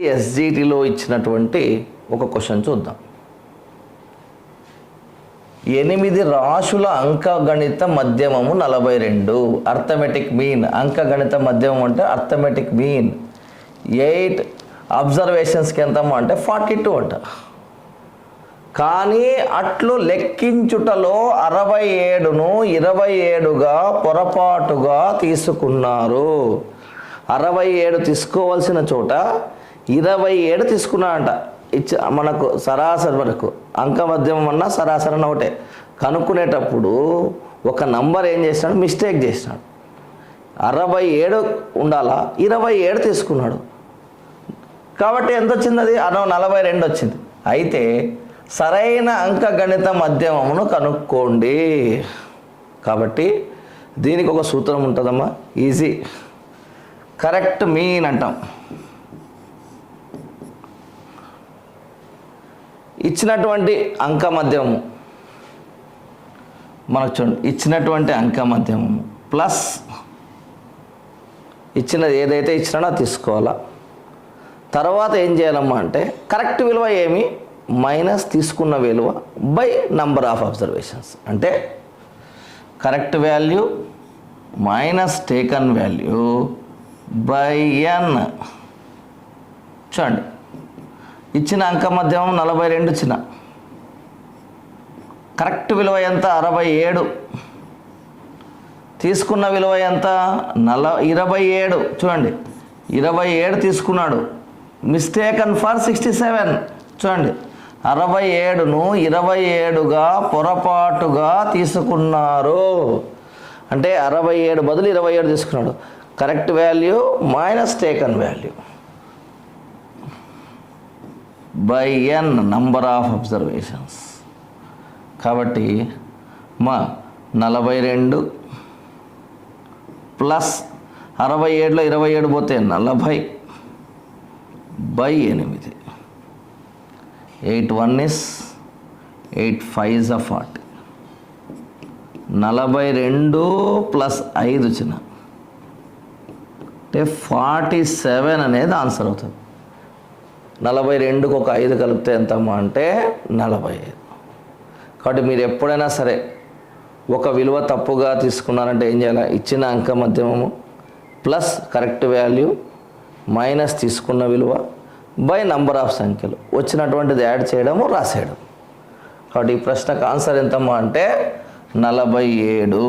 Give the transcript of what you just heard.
ఎస్జిటిలో ఇచ్చినటువంటి ఒక క్వశ్చన్ చూద్దాం. ఎనిమిది రాశుల అంకగణిత మధ్యమము నలభై రెండు. Arithmetic mean. అంకగణిత మధ్యమం అంటే అర్థమెటిక్ మీన్. ఎయిట్ అబ్జర్వేషన్స్కి ఎంత అంటే ఫార్టీ టూ అంట. కానీ అట్లు లెక్కించుటలో అరవై ఏడును ఇరవై ఏడుగా పొరపాటుగా తీసుకున్నారు. అరవై ఏడు తీసుకోవాల్సిన చోట ఇరవై ఏడు తీసుకున్నాడంట ఇచ్చ మనకు సరాసరి వరకు. అంక మధ్యమం అన్నా సరాసరి అన్న ఒకటే. కనుక్కునేటప్పుడు ఒక నంబర్ ఏం చేసినాడు? మిస్టేక్ చేసినాడు. అరవై ఏడు ఉండాలా? ఇరవై ఏడు తీసుకున్నాడు. కాబట్టి ఎంత వచ్చింది అది అరవై నలభై రెండు వచ్చింది. అయితే సరైన అంక గణిత మధ్యమమును కనుక్కోండి. కాబట్టి దీనికి ఒక సూత్రం ఉంటుందమ్మా. ఈజీ. కరెక్ట్ మీన్ అంటాం. ఇచ్చినటువంటి అంక మధ్యమము మనకు చూడండి ఇచ్చినటువంటి అంక ప్లస్ ఇచ్చినది ఏదైతే ఇచ్చినాడో తీసుకోవాలా. తర్వాత ఏం చేయాలమ్మా అంటే కరెక్ట్ విలువ ఏమి? మైనస్ తీసుకున్న విలువ బై నంబర్ ఆఫ్ అబ్జర్వేషన్స్. అంటే correct value minus taken value by N. చూడండి. ఇచ్చిన అంక మధ్యమం నలభై రెండు ఇచ్చిన కరెక్ట్ విలువ ఎంత? అరవై ఏడు. తీసుకున్న విలువ ఎంత? నల ఇరవై ఏడు. చూడండి. ఇరవై ఏడు తీసుకున్నాడు. Mistaken for sixty seven. చూడండి. అరవై ఏడును ఇరవై ఏడుగా పొరపాటుగా తీసుకున్నారు. అంటే అరవై ఏడు బదులు ఇరవై ఏడు తీసుకున్నాడు. Correct value minus taken value. By N number of observations కాబట్టి మా నలభై రెండు ప్లస్ అరవై ఏడులో ఇరవై ఏడు పోతే నలభై బై ఎనిమిది. Eight one is eight five జ ఫార్టీ నలభై రెండు ప్లస్ ఐదు చిన్న. అంటే ఫార్టీ సెవెన్ అనేది ఆన్సర్ అవుతుంది. నలభై రెండుకు ఒక ఐదు కలిపితే ఎంతమ్మా అంటే నలభై ఐదు. కాబట్టి మీరు ఎప్పుడైనా సరే ఒక విలువ తప్పుగా తీసుకున్నారంటే ఏం చేయాలి? ఇచ్చిన అంక మధ్యమము ప్లస్ కరెక్ట్ వాల్యూ మైనస్ తీసుకున్న విలువ బై నంబర్ ఆఫ్ సంఖ్యలు. వచ్చినటువంటిది యాడ్ చేయడము రాసేయడం కాబట్టి ఈ ప్రశ్నకు ఆన్సర్ ఎంతమ్మా అంటే నలభై ఏడు.